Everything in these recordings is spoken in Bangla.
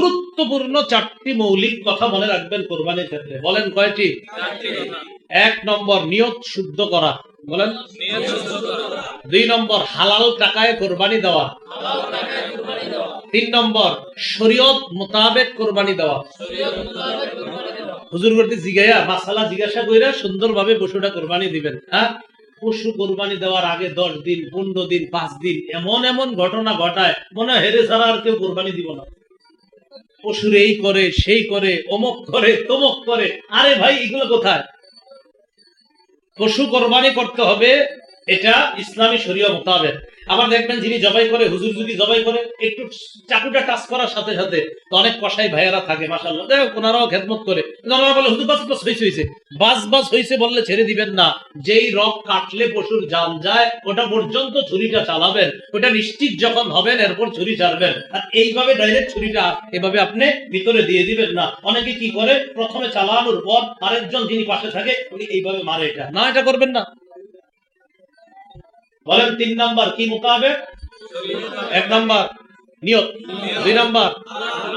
গুরুত্বপূর্ণ চারটি মৌলিক কথা মনে রাখবেন কোরবানির ক্ষেত্রে। বলেন কয়টি? এক নম্বর নিয়ত শুদ্ধ করা। বলেন। দুই নম্বর হালাল টাকায় কোরবানি দেওয়া। তিন নম্বর শরীয়ত মোতাবেক কোরবানি দেওয়া। হুজুর করতে জিগাইয়া মাসালা জিজ্ঞাসা কইরা সুন্দরভাবে পশুটা কোরবানি দিবেন হ্যাঁ? পশু কোরবানি দেওয়ার আগে দশ দিন পনেরো দিন পাঁচ দিন এমন এমন ঘটনা ঘটায় মনে হয় হেরে ছাড়া আর কেউ কোরবানি দিব না। পশুর এই করে, সেই করে, অমক করে, তমক করে। আরে ভাই, এগুলো কোথায়? পশু কোরবানি করতে হবে, এটা ইসলামী শরীয় মোতাবেক। আবার দেখবেন যিনি জবাই করে, হুজুর যদি জবাই করে, একটু চাকুটা টাচ করার সাথে সাথে অনেক কষাই ভাইয়েরা থাকে মাসাল্লাহ ওনারাও খেদমত করে। ওনারা বলে, হুজুর, বাস বাস হয়েছে হয়েছে বাস বাস হয়েছে বললে ছেড়ে দিবেন না। যেই রক কাটলে পশুর জান যায়, ওটা পর্যন্ত ছুরিটা চালাবেন। ওটা নিশ্চিত যখন হবেন, এরপর ছুরি ছাড়বেন। আর এইভাবে ডাইরেক্ট ছুরিটা এভাবে আপনি ভিতরে দিয়ে দিবেন না। অনেকে কি করে? প্রথমে চালানোর পর আরেকজন যিনি পাশে থাকে, উনি এইভাবে মারে এটা। না, এটা করবেন না। বলেন তিন নাম্বার, কি মোতাবেক? এক নাম্বার, নিয়ত। দুই নাম্বার,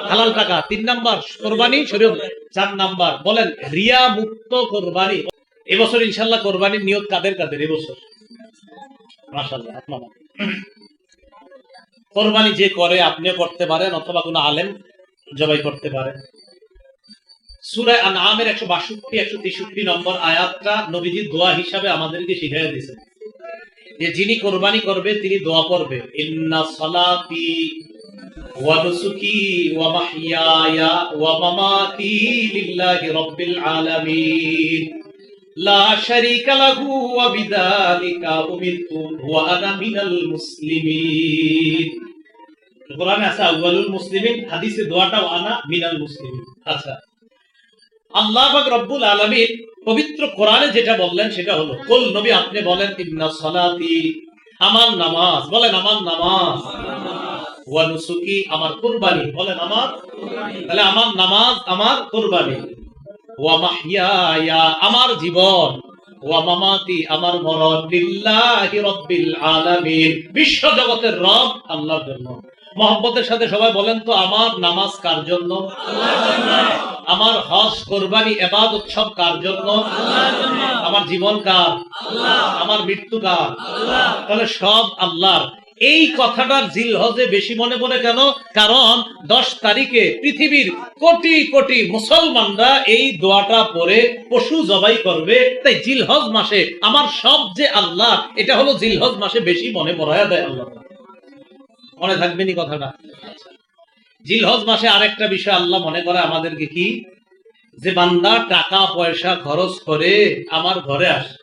হালাল টাকা। তিন নাম্বার, কোরবানি, শরীয়ত। চার নাম্বার, বলেন রিয়া মুক্ত কোরবানি। এবছর ইনশাল্লাহ কোরবানির নিয়ত কাদের কাদের এবছর? মাশাআল্লাহ, এক কোরবানি যে করে, আপনিও করতে পারেন, অথবা কোনো আলেম জবাই করতে পারেন। সুরায় আনআমের একশো বাষট্টি, একশো তেষট্টি নম্বর আয়াতটা নবীজির দোয়া হিসাবে আমাদেরকে শিখাই দিয়েছেন। যে যিনি কোরবানি করবে, তিনি দোয়া করবে। ইন্না সালাতি ওয়া নুসুকি ওয়া মাহইয়ায়া ওয়া মামাতি লিল্লাহি রাব্বিল আলামিন। লা শারীকা লাহু ওয়া বিযালিকা উমিরতু ওয়া আনা মিনাল মুসলিমিন। কোরআনে আছে, আউয়ালুল মুসলিমিন, হাদিসে দোয়াটা ওয়া আনা মিনাল মুসলিমিন। আচ্ছা। আল্লাহ রব্বুল পবিত্র কোরআনে যেটা বললেন সেটা হলো, কুল নবী আপনি বলেন, ইন্না সালাতি আমার নামাজ বলেন, আমার নামাজ আমার কুরবানি বলেন, আমার তাহলে আমার নামাজ আমার কুরবানি ওয়া মাহইয়ায়া আমার জীবন ওয়া মামাতি আমার মরণ লিল্লাহি রাব্বিল আলামিন বিশ্ব জগতের রব আল্লাহর জন্য মহব্বতের সাথে সবাই বলেন তো, আমার নামাজ কার জন্য? আমার হজ, কোরবানি এবাদ উৎসব কার জন্য? আমার জীবন কার? আমার মৃত্যু কার? তাহলে সব আল্লাহর। এই কথাটার জিল হজে বেশি মনে পড়ে কেন? কারণ দশ তারিখে পৃথিবীর কোটি কোটি মুসলমানরা এই দোয়াটা পরে পশু জবাই করবে। তাই জিলহজ মাসে আমার সব যে আল্লাহ, এটা হলো জিলহজ মাসে বেশি মনে পড়ায়া দেয় আল্লাহ। মনে থাকবেনি কথাটা। জিলহজ মাসে আরেকটা বিষয় আল্লাহ মনে করে আমাদেরকে কি? যে বান্দা টাকা, পয়সা খরচ করে আমার ঘরে আসে।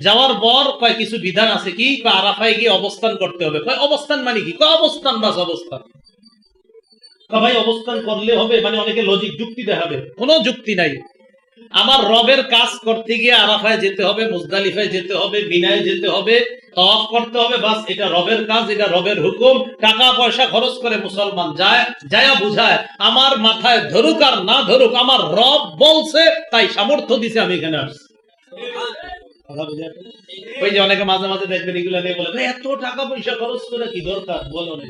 যাওয়ার পর কয় কিছু বিধান আছে কি? আরাফায় গিয়ে অবস্থান করতে হবে। কয় অবস্থান মানে কি? কয় অবস্থান বাস অবস্থান। ভাই, অবস্থান করলে হবে মানে অনেকে লজিক যুক্তি দেখাবে। কোনো যুক্তি নাই। আমার রবের কাজ করতে গিয়ে আরাফায় যেতে হবে, মুজদালিফায় যেতে হবে বিনায় যেতে হবে, তওয়াফ করতে হবে, বাস এটা রবের কাজ, এটা রবের হুকুম। টাকা, পয়সা খরচ করে মুসলমান যায়, যায়া বুঝায়, আমার মাথায় ধরুক আর না ধরুক, আমার রব বলছে, তাই সামর্থ্য দিছে, আমি এখানে আসছি? ওই যে অনেকে মাঝে মাঝে দেখবেন এগুলো নিয়ে বলে, এত টাকা পয়সা খরচ করে কি দরকার? বলো না।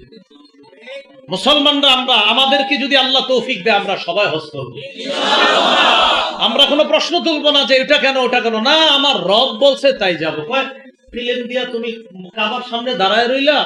মুসলমানরা আমরা, আমাদেরকে যদি আল্লাহ তৌফিক দেয়, আমরা সবাই হস্ত আমরা কোনো প্রশ্ন তুলবো না যে এটা কেন, ওটা কেন। না, আমার রব বলছে, তাই যাব। প্লেন দিয়া তুমি কাবার সামনে দাঁড়ায় রইলা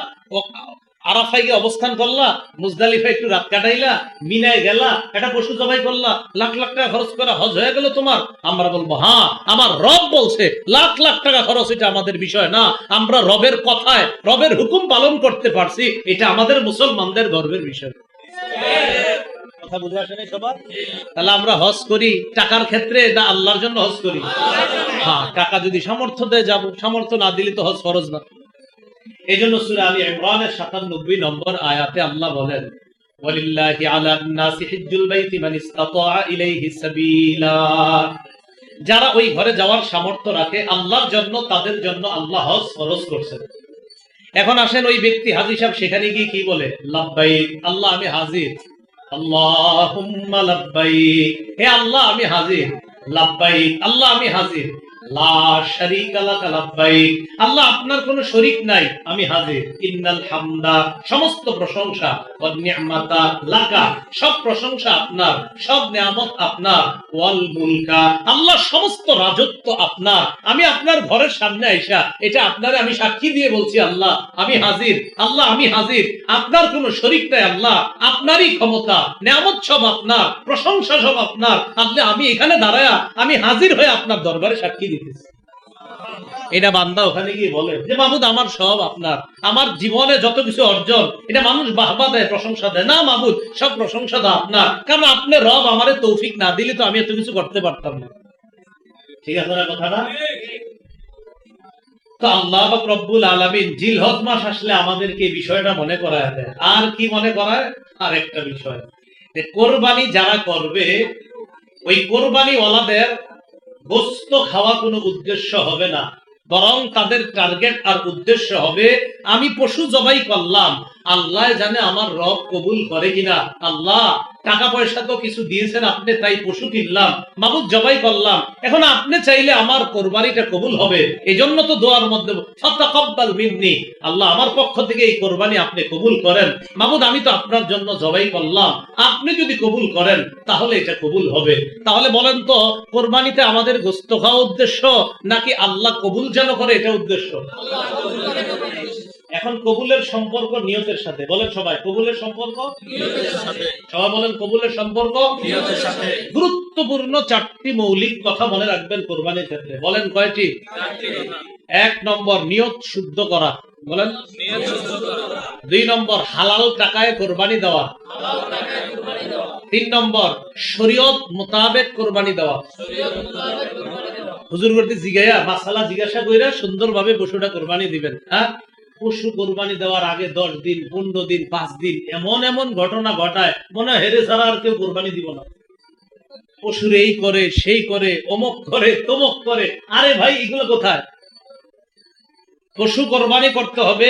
আরাফায় গিয়ে অবস্থান করলা মুজদালিফা একটু রাত কাটাইলা মিনায় গেলা একটা পশু জবাই করলা লাখ লাখ টাকা খরচ করা হজ হয়ে গেল তোমার। আমরা বলব হ্যাঁ আমার রব বলছে লাখ লাখ টাকা খরচ এটা আমাদের বিষয় না। আমরা রবের কথায় রবের হুকুম পালন করতে পারছি এটা আমাদের মুসলমানদের গর্বের বিষয়। কথা বুঝে আসে নাই সবার? তাহলে আমরা হজ করি টাকার ক্ষেত্রে না আল্লাহর জন্য হজ করি? হ্যাঁ টাকা যদি সামর্থ্য দেয় যাব। সামর্থ্য না দিলে তো হজ ফরজ না। এই জন্য সুরা আলী ইমরানের সাতানব্বই নম্বর আয়াতে আল্লাহ বলেন যারা ওই ঘরে যাওয়ার সামর্থ্য রাখে, আল্লাহর জন্য, তাদের জন্য আল্লাহ হজ ফরজ করছেন। এখন আসেন ওই ব্যক্তি হাজি সাহেব, সেখানে গিয়ে কি বলে? লাব্বাইক, আল্লাহ আমি হাজির। আল্লাহুম্মা লাব্বাইক। হে আল্লাহ, আমি হাজির। লাব্বাইক, আল্লাহ আমি হাজির। আল্লাহ আমি সমস্ত আপনার রাজত্ব আপনার। আমি আপনার ঘরের সামনে আইসা, এটা আপনারে আমি সাক্ষী দিয়ে বলছি, আল্লাহ, আমি হাজির। আল্লাহ, আমি হাজির। আপনার কোন শরিক নাই, আল্লাহ। আপনারই ক্ষমতা, নিয়ামত সব আপনার, প্রশংসা সব আপনার। আপনি আমি এখানে দাঁড়ায়া, আমি হাজির হয়ে আপনার দরবারে সাক্ষী এটা বান্দা ওখানে গিয়ে বলে যে মাহমুদ, আমার সব আপনার। আমার জীবনে যত কিছু অর্জন, এটা মানুষ বাহবা দেয়, প্রশংসা দেয়। না মাহমুদ, সব প্রশংসা দেয় আপনার। কারণ আপনি রব আমারে তৌফিক না দিলে তো আমি এত কিছু করতে পারতাম না। ঠিক আছে না কথাটা? তো আল্লাহ বা রব্বুল আলমিন জিলহজ মাস আসলে আমাদেরকে এই বিষয়টা মনে করায় দেয়। আর কি মনে করায়? আর একটা বিষয় কোরবানি যারা করবে, ওই কোরবানি ওয়ালাদের গোস্ত খাওয়া কোনো উদ্দেশ্য হবে না। বরং তাদের টার্গেট আর উদ্দেশ্য হবে, আমি পশু জবাই করলাম আল্লাহ জানে আমার রব কবুল করে কিনা। আল্লাহ টাকা পয়সা তো কিছু দিয়েছেন, আপনি তাই পশু কিনলাম, মাবুদ জবাই করলাম। এখন আপনি চাইলে আমার কোরবানিটা কবুল হবে। এই জন্য তো দোয়ার মধ্যে ফাতাকাব্বাল মিন্নি। আল্লাহ, আমার পক্ষ থেকে এই কোরবানি আপনি কবুল করেন। মাবুদ, আমি তো আপনার জন্য জবাই করলাম। আপনি যদি কবুল করেন, তাহলে এটা কবুল হবে। তাহলে বলেন তো, কোরবানিতে আমাদের গোস্ত খাওয়া উদ্দেশ্য নাকি আল্লাহ কবুল যেন করে এটা উদ্দেশ্য? এখন কবুলের সম্পর্ক নিয়তের সাথে। বলেন সবাই কবুলের সম্পর্ক? সবাই বলেন কবুলের সম্পর্ক? গুরুত্বপূর্ণ চারটি মৌলিক কথা মনে রাখবেন কোরবানির ক্ষেত্রে। বলেন কয়টি? এক নম্বর নিয়ত শুদ্ধ করা। বলেন। দুই নম্বর হালাল টাকায় কোরবানি দেওয়া। তিন নম্বর শরীয়ত মোতাবেক কোরবানি দেওয়া। হুজুর করতে জিগাইয়া মাসালা জিজ্ঞাসা কইরা সুন্দরভাবে পশুটা কোরবানি দিবেন হ্যাঁ? পশু কোরবানি দেওয়ার আগে দশ দিন, পনেরো দিন, পাঁচ দিন এমন এমন ঘটনা ঘটায়, মনে হয় হেরে ছাড়া আর কেউ কোরবানি দিব না। পশুর এই করে, সেই করে, অমক করে, তমক করে, আরে ভাই, এগুলো কোথায়? পশু কোরবানি করতে হবে,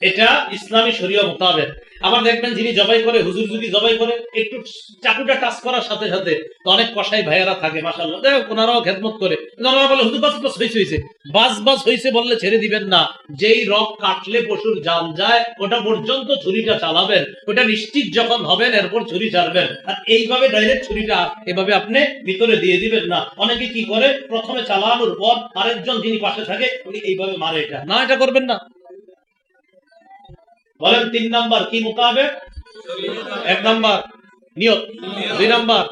এটা ইসলামী শরীয় মোতাবেক। আবার দেখবেন যিনি জবাই করে, হুজুর যদি জবাই করে, একটু চাকুটা টাচ করার সাথে সাথে তো অনেক কষাই ভাইয়েরা থাকে মাসাল্লাহ ওনারাও খেদমত করে। ওনারা বলে, হুজুর, বাস বাস হয়েছে হয়েছে বাস বাস হয়েছে বললে ছেড়ে দিবেন না। যেই রক কাটলে পশুর জান যায়, ওটা পর্যন্ত ছুরিটা চালাবেন। ওটা নিশ্চিত যখন হবেন, এরপর ছুরি ছাড়বেন। আর এইভাবে ডাইরেক্ট ছুরিটা এভাবে আপনি ভিতরে দিয়ে দিবেন না। অনেকে কি করে? প্রথমে চালানোর পর আরেকজন যিনি পাশে থাকে, উনি এইভাবে মারে এটা। না, এটা করবেন না। বলেন তিন নাম্বার, কি মোতাবেক? এক নাম্বার, নিয়ত। দুই নাম্বার,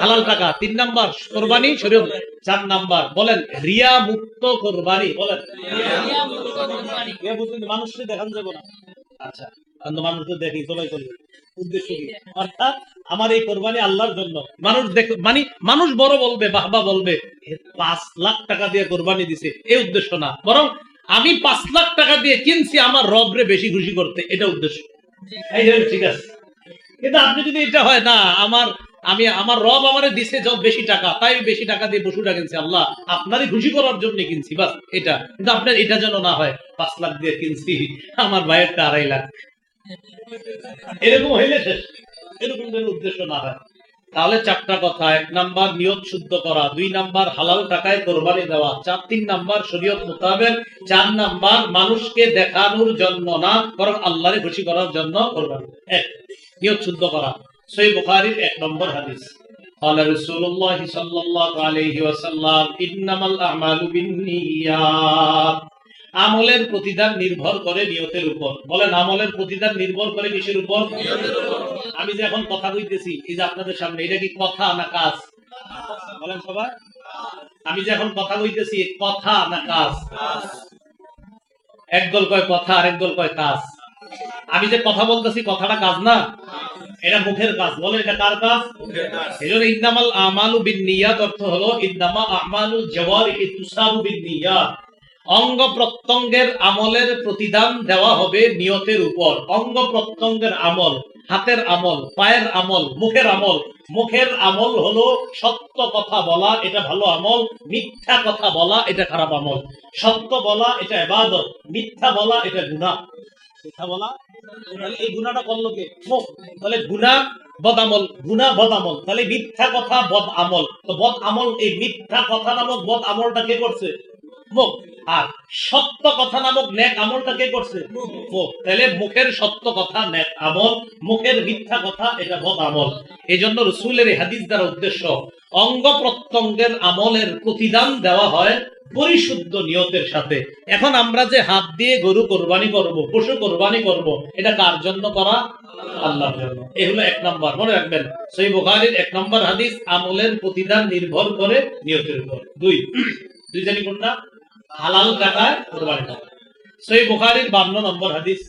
হালাল টাকা। তিন নাম্বার, কোরবানি শরীয়ত। চার নাম্বার, বলেন রিয়া মুক্ত কোরবানি। বলেন দেখান যাবে না। আচ্ছা মানুষ তো দেখি উদ্দেশ্য কি? অর্থাৎ, আমার এই কোরবানি আল্লাহর জন্য। মানুষ দেখ মানে মানুষ বড় বলবে, বাহবা বলবে পাঁচ লাখ টাকা দিয়ে কোরবানি দিছে। এই উদ্দেশ্য না। বরং আমি পাঁচ লাখ টাকা দিয়ে কিনছি, আমার রবরে বেশি খুশি করতে। এটা উদ্দেশ্য। ঠিক আছে। কিন্তু আপনি যদি এটা হয়, না, আমার, আমি, আমার রব আমারে দিছে যত বেশি টাকা, তাই বেশি টাকা দিয়ে পশুটা কিনছি, আল্লাহ। আপনারই খুশি করার জন্য কিনছি, বাস, এটা। কিন্তু আপনার এটা যেন না হয়, পাঁচ লাখ দিয়ে কিনছি, আমার ভাইয়েরটা আড়াই লাখ। এরকম হইলে শেষ। এরকম যেন উদ্দেশ্য না হয়। তাহলে চারটা কথা এক নাম্বার নিয়ত শুদ্ধ করা দুই নাম্বার হালাল টাকায় কোরবানি দেওয়া চার তিন নাম্বার শরীয়ত মোতাবেক চার নাম্বার মানুষকে দেখানোর জন্য না বরং আল্লাহরে খুশি করার জন্য কোরবানি এক নিয়ত শুদ্ধ করা সই বুখারীর এক নম্বর হাদিস قال رسول الله صلى الله عليه وسلم انما الاعمال بالنيات আমলের প্রতিদান নির্ভর করে নিয়তের উপর বলেন আমলের প্রতিদান নির্ভর করে কিসের উপর আমি যে এখন কথা কইতেছি, এই যে আপনাদের সামনে, এটা কি কথা না কাজ? বলেন সবাই। আমি যে এখন কথা কইতেছি কথা না কাজ? একদল কয় কথা আর একদল কয় কাজ। আমি যে কথা বলতেছি, কথাটা কাজ না? এটা মুখের কাজ। বলে এটা কার কাজ? এই জন্য ইন্দামাল আমালু বিন নিয়াত অর্থ হলো ইন্দামা আমালু জাওয়ারিহি তুসাবু বিন নিয়াত অঙ্গ প্রত্যঙ্গের আমলের প্রতিদান দেওয়া হবে নিয়তের উপর। অঙ্গ প্রত্যঙ্গের আমল হাতের আমল, পায়ের আমল, মুখের আমল। মুখের আমল হলো সত্য কথা বলা, এটা ভালো আমল। মিথ্যা কথা বলা, এটা খারাপ আমল। সত্য বলা, এটা এবাদত মিথ্যা বলা, এটা গুনাহ। মিথ্যা বলা এই গুনাহটা করল কে? মুখ। তাহলে গুনাহ বদ আমল গুণা বদ আমল তাহলে মিথ্যা কথা বদ আমল। তো বদ আমল, এই মিথ্যা কথা নামক বদ আমলটা কে করছে? মুখ। আর সত্য কথা নামক নেক আমলটা কে করছে? তাহলে মুখের সত্য কথা নেক আমল, মুখের মিথ্যা কথা এটা বদ আমল। এই জন্য রসুলের হাদিস দ্বারা উদ্দেশ্য, অঙ্গ প্রত্যঙ্গের আমলের প্রতিদান দেওয়া হয় পরিশুদ্ধ নিয়তের সাথে। এখন আমরা যে হাত দিয়ে গরু কোরবানি করব, পশু কোরবানি করব, এটা কার জন্য করা? আল্লাহর জন্য। এ হলো এক নম্বর। মনে রাখবেন সেই বুখারীর এক নম্বর হাদিস, আমলের প্রতিদান নির্ভর করে নিয়তের উপর। দুই। দুই জানি কোনটা? হালাল টাকায় কোরবানি করা সেই বুখারীর 52 নম্বর হাদিস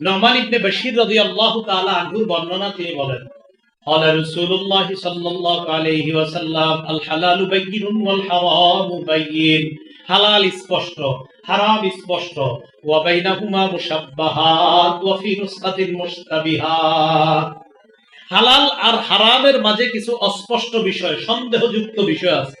নমান ইবনে বশির রাদিয়াল্লাহু তাআলা আনহুর বর্ণনা তিনি বলেন قال رسول الله صلى الله عليه وسلم الحلال بين والحرام بين হালাল স্পষ্ট হারাম স্পষ্ট وبينهما مشبهات وفي نسخة مشتبهات হালাল আর হারামের মাঝে কিছু অস্পষ্ট বিষয় সন্দেহযুক্ত বিষয় আছে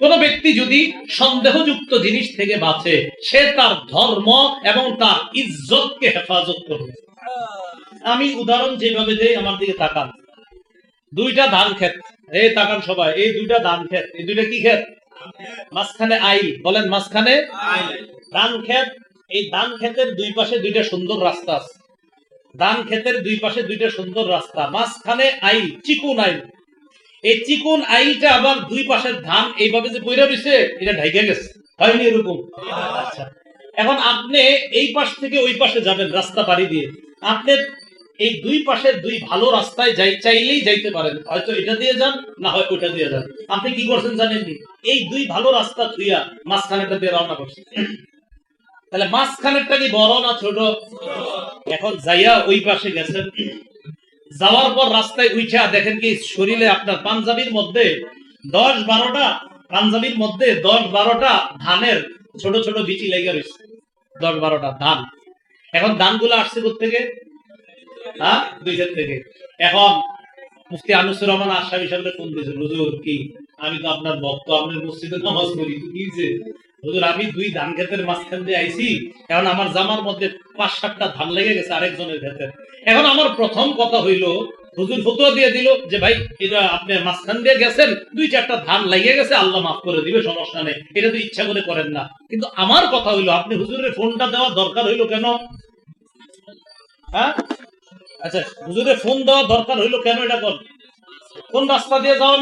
কোন ব্যক্তি যদি সন্দেহযুক্ত জিনিস থেকে বাঁচে সে তার ধর্ম এবং তার ইজ্জতকে হেফাজত করবে। আমি উদাহরণ যেভাবে দেই আমার দিকে তাকান। দুইটা ধান ক্ষেত। এই তাকান সবাই এই দুইটা ধান ক্ষেত এই দুইটা কি ক্ষেত? মাঝখানে আইল বলেন মাঝখানে ধান ক্ষেত এই ধান ক্ষেতের দুই পাশে দুইটা সুন্দর রাস্তা আছে। ধান ক্ষেতের দুই পাশে দুইটা সুন্দর রাস্তা, মাঝখানে আইল, চিকুন আইল। এই চিকুন আইলটা আবার দুই পাশের ধান এইভাবে যে বইরা রয়েছে এটা ঢাইকে গেছে। হয়নি এরকম। আচ্ছা। এখন আপনি এই পাশ থেকে ওই পাশে যাবেন রাস্তা পাড়ি দিয়ে। আপনার এই দুই পাশের দুই ভালো রাস্তায় যাই, চাইলেই যাইতে পারেন। হয়তো এটা দিয়ে যান, না হয় ওইটা দিয়ে যান। আপনি কি করছেন জানেননি? এই দুই ভালো রাস্তা ধুইয়া মাঝখানেটা দিয়ে রওনা করছেন। তাহলে মাঝখানেরটা কি বড় না ছোট? এখন যাইয়া ওই পাশে গেছেন। যাওয়ার পর রাস্তায় উঠা দেখেন কি শরীরে আপনার পাঞ্জাবির মধ্যে দশ বারোটা, পাঞ্জাবির মধ্যে দশ বারোটা ধানের ছোট ছোট বিচি লেগে রয়েছে। দশ বারোটা ধান। এখন ধানগুলো আসছে থেকে হ্যাঁ? দুই থেকে। এখন মুফতি আনুসুর রহমান আশরাফি সাহেব ফোন দিয়েছে হুজুর, কি? আমি তো আপনার ভক্ত, আপনার মসজিদে নামাজ পড়ি কি হয়েছে হুজুর, আমি দুই ধান ক্ষেতের মাঝখান দিয়ে আইছি। এখন আমার জামার মধ্যে পাঁচ সাতটা ধান লেগে গেছে আরেকজনের ক্ষেতের। এখন আমার প্রথম কথা হইল, হুজুর ফতুয়া দিয়ে দিল যে, ভাই, এটা আপনি মাঝখান দিয়ে গেছেন, দুই চারটা ধান লেগে গেছে, আল্লাহ মাফ করে দিবে, সমস্যা নেই। এটা তো ইচ্ছা করে করেন না। কিন্তু আমার কথা হইল, আপনি হুজুরের ফোনটা দেওয়া দরকার হইল কেন? হ্যাঁ? আচ্ছা হুজুরের ফোন দেওয়া দরকার হইল কেন এটা কর কোন রাস্তা দিয়ে যাওয়া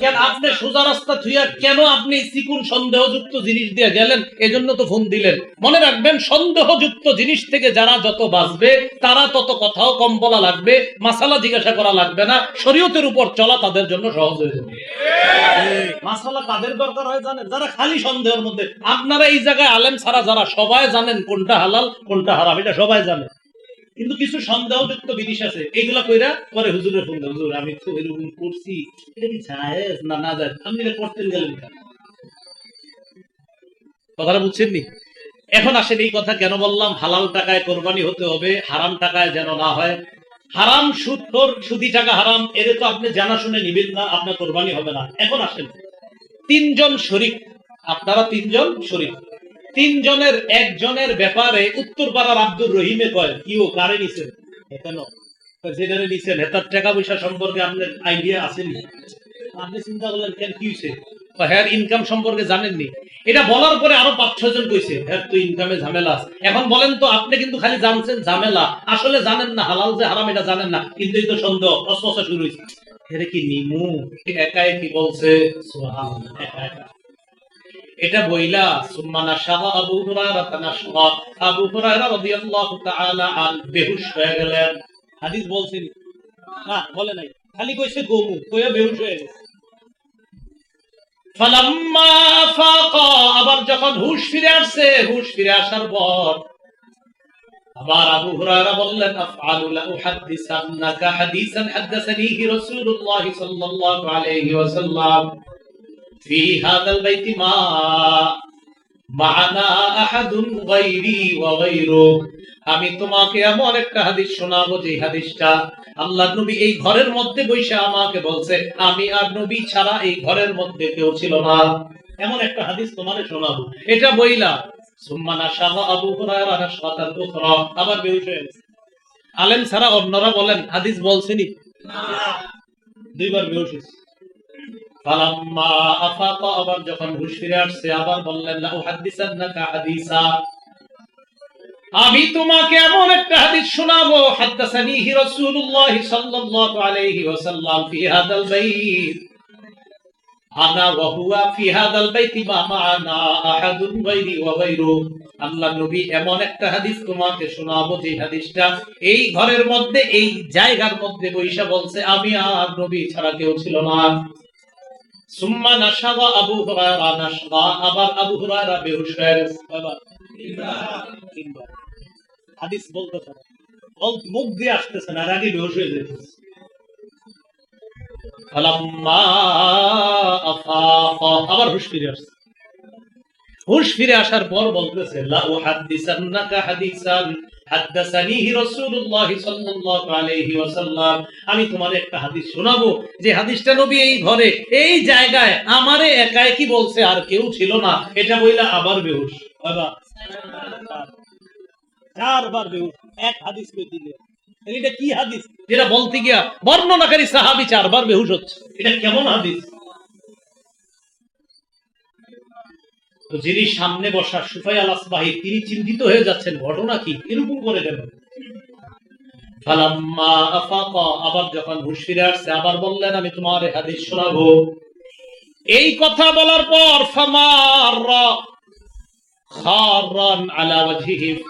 কেন আপনি সোজা রাস্তা থুইয়া কেন আপনি চিকুন সন্দেহযুক্ত জিনিস দিয়ে গেলেন? এজন্য তো ফোন দিলেন। মনে রাখবেন, সন্দেহযুক্ত জিনিস থেকে যারা যত বাঁচবে, তারা তত কথাও কম বলা লাগবে, মাসালা জিজ্ঞাসা করা লাগবে না। শরীয়তের উপর চলা তাদের জন্য সহজ হয়ে যাবে। মাসালা কাদের দরকার হয় জানেন? যারা খালি সন্দেহের মধ্যে। আপনারা এই জায়গায় আলেম ছাড়া যারা সবাই জানেন কোনটা হালাল, কোনটা হারাম, এটা সবাই জানে। কিন্তু কিছু সন্দেহযুক্ত জিনিস আছে। এগুলা কইরা পরে হুজুরের ফোন হুজুর, আমি তো এরকম করছি। এটা কি জায়েজ না না যায় আপনি এটা করতেন গেলেন কথাটা বুঝছেন নি এখন আসেন এই কথা, কেন বললাম? হালাল টাকায় কোরবানি হতে হবে, হারাম টাকায় যেন না হয়। হারাম সুদ সুদি টাকা হারাম এর তো আপনি জানা শুনে নিবেন না, আপনার কোরবানি হবে না। এখন আসেন। তিনজন শরিক। আপনারা তিনজন শরিক। তিনজনের একজনের ব্যাপারে উত্তরপাড়ার আব্দুর রহিমে কয় কি ও কারে নিছেন? কেন যেখানে নিছেন? হেতার টাকা পয়সা সম্পর্কে আপনার আইডিয়া আসেনি আপনি চিন্তা করলেন কেন কি হয়েছে হ্যার ইনকাম সম্পর্কে জানেননি? এটা বলার পরে আরও পাঁচ ছয় জন কইছে হ্যাঁ তো ইনকামে ঝামেলা আছে। এখন বলেন তো আপনি কিন্তু খালি জানছেন ঝামেলা। আসলে জানেন না হালাল যে হারাম এটা জানেন না। কিন্তু এই তো সন্দেহ অস্পষ্ট শুরু হয়েছে কি নিমু? একা কি বলছে? সুবহানাল্লাহ, একা একা। এটা বইলা সুম্মানা শাহ আবু হুরায়রা তানাশা আবু হুরায়রা রাদিয়াল্লাহু তাআলা আন বেহুশ হয়ে গেলেন। হাদিস বলছেন, না, বলে নাই। খালি কইছে গোমু কইয়া বেহুশ হয়ে গেছে। ফালাম্মা ফাকা, আবার যখন হুশ ফিরে আসছে, হুশ ফিরে আসার পর আবার আবু হুরায়রা বললেন, আফআলু লা উহাদ্দিসান্নাকা হাদিসান হাদাসানিহি রাসূলুল্লাহ সাল্লাল্লাহু আলাইহি ওয়াসাল্লাম। في هذا البيت ما معنا أحد غيري وغيرك আমি তোমাকে এমন একটা হাদিস শোনাবো যে হাদিসটা আল্লাহ নবী এই ঘরের মধ্যে বসে আমাকে বলছে আমি আর নবী ছাড়া এই ঘরের মধ্যে কেউ ছিল না এমন একটা হাদিস তোমারে শোনাবো এটা বইলা সুম্মা নাশাবা আবু হুরায়রা নাশরাতান উখরা আবার বেহুশ হয়ে গেছে আলেম ছাড়া অন্যরা বলেন হাদিস বলছেনি দুইবার বেহুশ হয়েছে আবার যখন হুশ ফিরে আসছে, আবার বললেন হাদিসা। আমি তোমাকে এমন একটা হাদিস শোনাবো রাসূলুল্লাহ সাল্লাল্লাহু আলাইহি ওয়াসাল্লাম ফি হাদাল বাইত। আনা ওয়া হুয়া ফি হাদাল বাইতি মা মা'ানা আহাদুন গায়রি ওয়া গায়রু নবী এমন একটা হাদিস তোমাকে শোনাবো, যে হাদিসটা এই ঘরের মধ্যে, এই জায়গার মধ্যে বৈশা বলছে, আমি আর নবী ছাড়া কেউ ছিল না। সুম্মা নাশাবা আবু হুরায়রা নাশবা, আবার আবু হুরায়রা বেহুশ হয়ে হাদিস বলতেছে না বল- মুখ দিয়ে আসতেছে না আর আগে বেহুশ হয়ে যেতেছে আবার হুশ ফিরে আসছে। হুশ ফিরে আসার পর বলতেছে লা উহাদ্দিসান্নাকা হাদিসান আমি তোমার একটা হাদিস শোনাবো। যে হাদিসটা নবী এই ঘরে, এই জায়গায় আমারে একাই কি বলছে আর কেউ ছিল না। এটা বইলা আবার বেহুশ। বাবা। চারবার বেহুশ। এক হাদিস দিলে। এটা কি হাদিস? যেটা বলতে গিয়া বর্ণনাকারী সাহাবী চারবার বেহুশ হচ্ছে। এটা কেমন হাদিস? যিনি সামনে বসা সুফাই আল আসবাহি, তিনি চিন্তিত হয়ে যাচ্ছেন, ঘটনা কি? এরকম করে গেল ফালাম্মা আফাকা, আবার যখন হুশ ফিরে আসছে, আবার বললেন, আমি তোমার হাদিস শোনাবো। এই কথা বলার পর ফামাররা খারান আলা ওয়াজহিহি।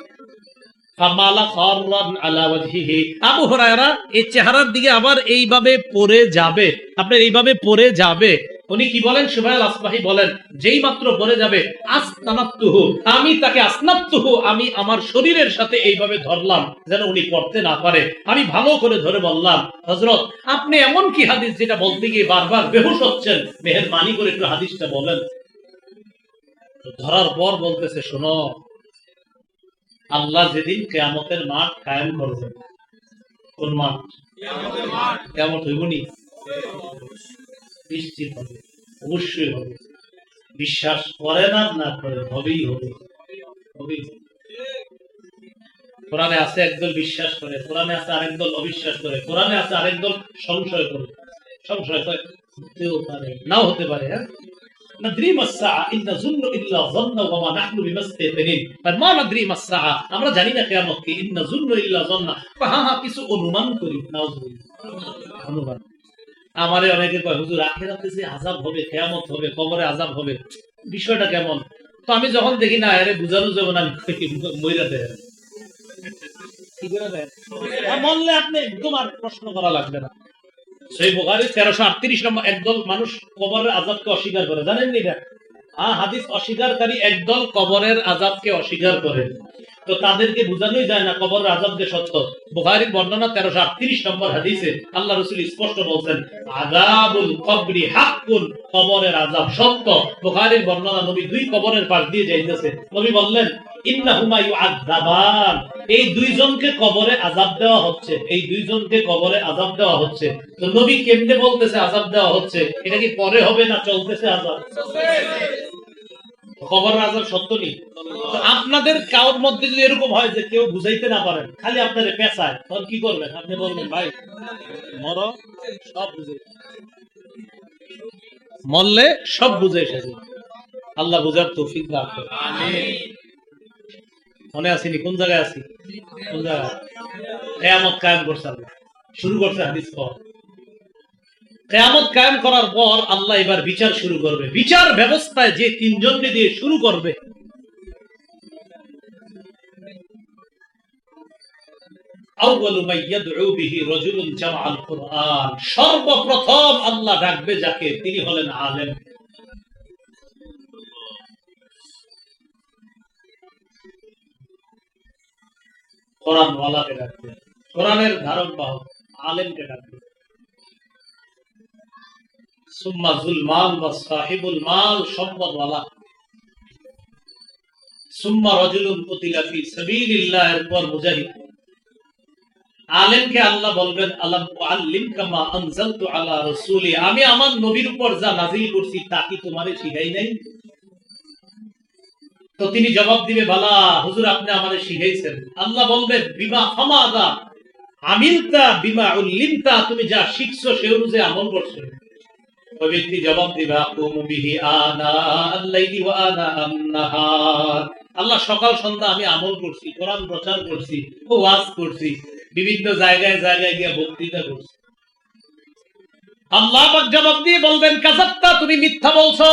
ফামালা খারান আলা ওয়াজহিহি। আবু হুরায়রা এই চেহারার দিকে আবার এইভাবে পড়ে যাবে। আপনার এইভাবে পড়ে যাবে। উনি কি বলেন? সুবাইল আসবাহি বলেন, যেই মাত্র পড়ে যাবে আসনাতুহু আমি তাকে আসনাতুহু আমি আমার শরীরের সাথে এইভাবে ধরলাম, যেন উনি করতে না পারে। আমি ভালো করে ধরে বললাম, হযরত, আপনি এমন কি হাদিস যেটা বলতে গিয়ে বারবার বেহুশ হচ্ছেন? মেহেরবানি করে একটু হাদিসটা বলেন। ধরার পর বলতেছে, শোনো, আল্লাহ যেদিন কেয়ামতের মাঠ কায়েম করবেন। কোন মাঠ? কেমন হইবনি সৃষ্টি হবে, অবশ্যই হবে। বিশ্বাস করেন আর না করেন হবেই হবে। কোরআনে আছে একদল বিশ্বাস করে, কোরআনে আছে আরেক দল অবিশ্বাস করে, কোরআনে আছে আরেক দল সংশয় করে। সংশয় করে হতেও পারে, নাও হতে পারে হ্যাঁ? মানে আমরা জানি না কেমন কিছু অনুমান করি অনুমান। আমারে অনেকে কয়, হুজুর আখেরাতে যে আযাব হবে, কিয়ামত হবে, কবরে আযাব হবে, বিষয়টা কেমন? তো আমি যখন দেখি, না আরে বুঝানো যাবে না মইরা দেয় মরলে আপনি আর প্রশ্ন করা লাগবে না। সেই বোখারি তেরোশো আটত্রিশ নম্বর, একদল মানুষ কবরের আজাবকে অস্বীকার করে। জানেন নি এটা হাদিস অস্বীকারী একদল কবরের আজাবকে অস্বীকার করে। তো তাদেরকে বোঝানোই যায় না কবরের আজাব যে সত্য। বুখারীর বর্ণনা তেরোশো আটত্রিশ নম্বর হাদিসে আল্লাহ রসুল স্পষ্ট বলছেন আজাবুল কবরি হাক্কুন, কবরের আজাব সত্য। বুখারীর বর্ণনা, নবী দুই কবরের পাশ দিয়ে যাইতেছে। নবী বললেন এই দুইজনকে কবরে আজাব দেওয়া হচ্ছে। এই দুইজনকে কবরে আজাব দেওয়া হচ্ছে। তো নবী কেমনে বলতেছে আজাব দেওয়া হচ্ছে? এটা কি পরে হবে না চলতেছে আজাব খবর আজাব সত্য নেই। আপনাদের কারোর মধ্যে যদি এরকম হয় যে কেউ বুঝাইতে না পারেন, খালি আপনাদের পেশায় তখন কি করবেন? আপনি বলবেন, ভাই, মর, সব বুঝে মরলে সব বুঝে এসেছে। আল্লাহ বুঝার দান করুন। মনে আসিনি কোন জায়গায় আছি? কোন জায়গায়? কেয়ামত কায়েম করছে শুরু করছে হাদিস পর। কেয়ামত কায়েম করার পর আল্লাহ এবার বিচার শুরু করবে। বিচার ব্যবস্থায় যে তিনজনকে দিয়ে শুরু করবে। সর্বপ্রথম আল্লাহ ডাকবে যাকে, তিনি হলেন আলেম। কোরআন ডাকবে, কোরআনের ধারণ বাহক, আলেমকে ডাকবে। বলবেন আমি আমার নবীর উপর যা নাযিল করছি, তা কি তোমারে শিখাই নাই? তো তিনি জবাব দিবে, বালা, হুজুর, আপনি আমাদের শিখাইছেন। আল্লাহ বলবে বিমা আমিলতা, বিমা উল্লিমতা, তুমি যা শিখছো সে অনুযায়ী আমল করছ। ব্যক্তি জবাব দিবে আকুমু বিহি আনা আল্লাইলি ওয়া আনা আন-নাহার আল্লাহ সকাল সন্ধ্যা আমি আমল করছি, কোরআন প্রচার করছি ও ওয়াজ করছি, বিভিন্ন জায়গায় জায়গায় গিয়ে বক্তৃতা করছি। আল্লাহ পাক জবাব দিয়ে বলবেন কাজাত্তা তুমি মিথ্যা বলছো।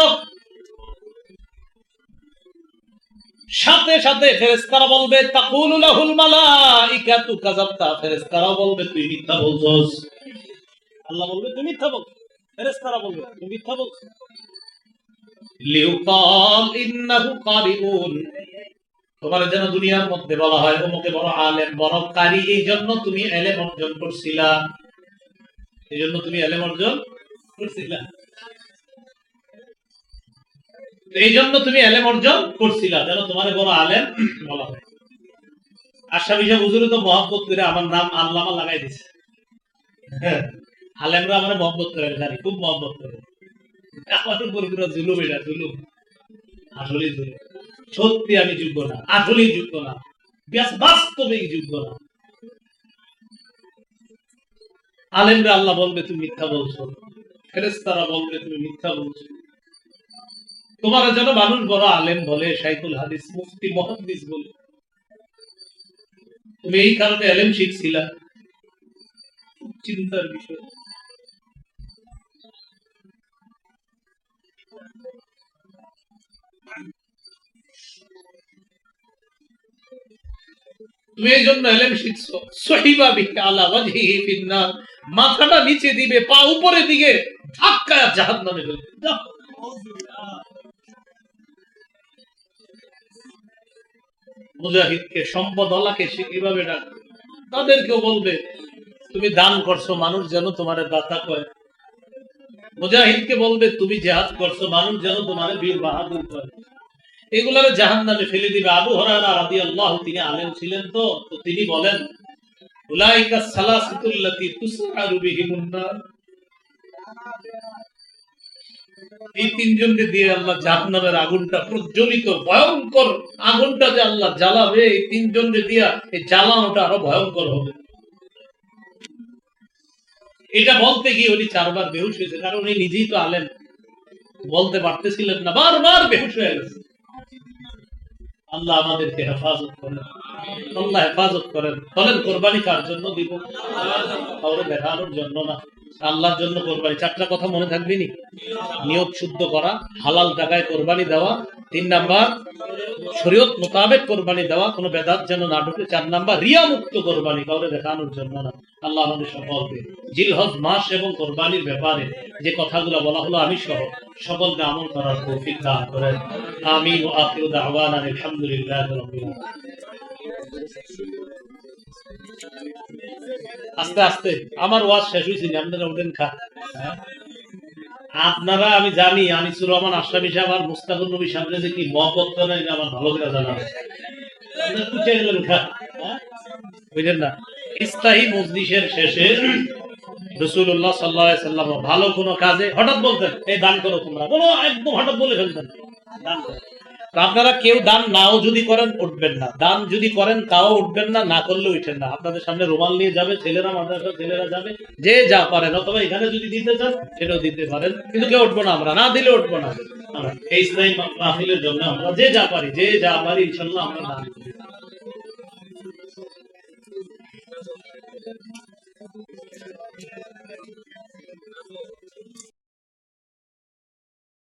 সাথে সাথে ফেরেশতারা বলবে, তাকুলু লাহুল মালাইকাতু। কাযাবতা ফেরেশতারা বলবে, তুই মিথ্যা বলছস। আল্লাহ বলবে তুমি মিথ্যা বলছো। ফেরেশতারা বলবে তুমি মিথ্যা বলছো। লিউকাল ইন্নাহু কারিউন তোমার যেন দুনিয়ার মধ্যে বলা হয় অমুকে বড় আলেম বড় কারি এই জন্য তুমি এলেম অর্জন করছিলা। এই জন্য তুমি এলেম অর্জন করছিলা। এই জন্য তুমি এলেম অর্জন করছিলা যেন তোমার বড় আলেম বলা হয়। আশা বিশা হুজুরে তো মহব্বত করে আমার নাম আল্লামা লাগাই দিছে। হ্যাঁ, আলেমরা আমার মহব্বত করে, জানি, খুব মহব্বত করে। জুলুম, এটা জুলুম। আসলেই জুলুম। সত্যি আমি যোগ্য না, আসলেই যোগ্য না। বাস্তবিক যোগ্য না। আলেমরা আল্লাহ বলবে, তুমি মিথ্যা বলছো। ফেরেস্তারা বলবে, তুমি মিথ্যা বলছো। তোমার যেন মানুষ বড় আলেম বলে শাইকুল হাদিস, মুফতি মহাদিস বলে। তুমি এই কারণে আলেম শিখছিলা। চিন্তার বিষয়। তুমি এই জন্য এলেম শিখছো। সহিবা আলা ওয়াজহিহি ফিন্নার। মাথাটা নিচে দিবে, পা উপরে দিকে ধাক্কা জাহান্নামে মুজাহিদকে তাদেরকেও বলবে, তুমি দান করছ মানুষ যেন তোমার দাতা কয় মুজাহিদকে বলবে, তুমি জেহাদ করছ মানুষ যেন তোমার বীর বাহাদুর কয় এগুলারে জাহান নামে ফেলে দিবে। আবু হরারা রাদি আল্লাহ তিনি আলেম ছিলেন তো তো তিনি বলেন, উলাইকা সালাসাতুল্লাতি তুসআরু বিহিমুন নার। এই তিনজনকে দিয়ে আল্লাহ জাহান্নামের আগুনটা প্রজ্বলিত, ভয়ঙ্কর আগুনটা যে আল্লাহ জ্বালাবে, এই তিনজনকে দিয়া এই জ্বালানোটা আরও ভয়ঙ্কর হবে। এটা বলতে গিয়ে উনি চারবার বেহুশ হয়েছে, কারণ উনি নিজেই তো আলেন বলতে পারতেছিলেন না, বারবার বেহুশ হয়ে গেছে। আল্লাহ আমাদেরকে হেফাজত করেন। আল্লাহ হেফাজত করেন। বলেন, কোরবানি কার জন্য দিব? কাউরে দেখানোর জন্য না। আল্লাহর জন্য কোরবানি। চারটা কথা মনে থাকবে নি? নিয়োগ শুদ্ধ করা, হালাল টাকায় কোরবানি দেওয়া তিন নাম্বার, শরীয়ত মোতাবেক কোরবানি দেওয়া কোনো বেদাত যেন না ঢুকে। চার নাম্বার রিয়া মুক্ত কোরবানি কাউরে দেখানোর জন্য না। আল্লাহ আমাদের সকলকে জিলহজ মাস এবং কোরবানির ব্যাপারে যে কথাগুলো বলা হলো আমি সহ সকলকে আমল করার তৌফিক দান করেন। আমিন ও আখিরু দাওয়ানা আলহামদুলিল্লাহ আস্তে আস্তে, আমার ওয়াজ শেষ হয়েছে আপনারা উঠেন খা। হ্যাঁ? আপনারা, আমি জানি আমি সুরমান আশরাফি সাহেব আর মুস্তাকুর নবী সামনে যে কি মহব্বত করে আমার ভালো করে জানা? বুঝলেন না? ইস্তাহি মজলিসের শেষে রসুল্লাহ সাল্লাহ সাল্লাম ভালো কোনো কাজে হঠাৎ বলতেন, এই দান করো তোমরা। বলো, একদম হঠাৎ বলে ফেলতেন। দান করো। আপনারা কেউ দান নাও যদি করেন, উঠবেন না। দান যদি করেন, তাও উঠবেন না না করলে উঠেন না। আপনাদের সামনে রুমাল নিয়ে যাবে, ছেলেরা মাদ্রাসা ছেলেরা যাবে, যে যা পারেন অথবা এখানে যদি দিতে চান, সেটাও দিতে পারেন। কিন্তু কেউ উঠবো না আমরা, না দিলে উঠবো না এই ইসলামী মাহফিলের জন্য আমরা যে যা পারি, যে যা পারি ইনশাল্লাহ আমরা দান